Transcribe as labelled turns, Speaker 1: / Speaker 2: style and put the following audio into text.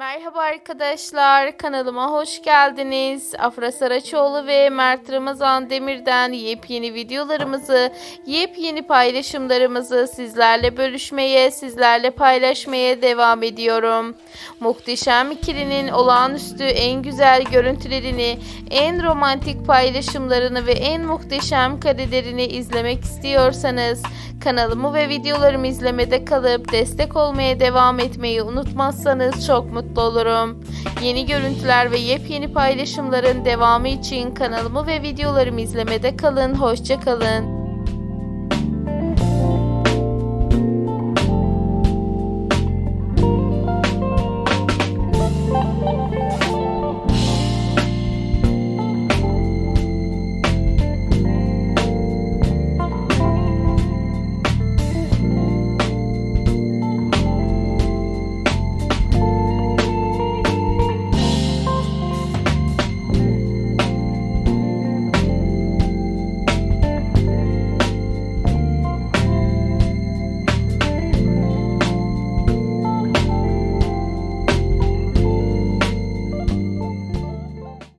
Speaker 1: Merhaba arkadaşlar, kanalıma hoş geldiniz. Afra Saraçoğlu ve Mert Ramazan Demir'den yepyeni videolarımızı, yepyeni paylaşımlarımızı sizlerle bölüşmeye, sizlerle paylaşmaya devam ediyorum. Muhteşem ikilinin olağanüstü en güzel görüntülerini, en romantik paylaşımlarını ve en muhteşem karelerini izlemek istiyorsanız kanalımı ve videolarımı izlemede kalıp destek olmaya devam etmeyi unutmazsanız çok mutlu olurum. Yeni görüntüler ve yepyeni paylaşımların devamı için kanalımı ve videolarımı izlemede kalın. Hoşça kalın.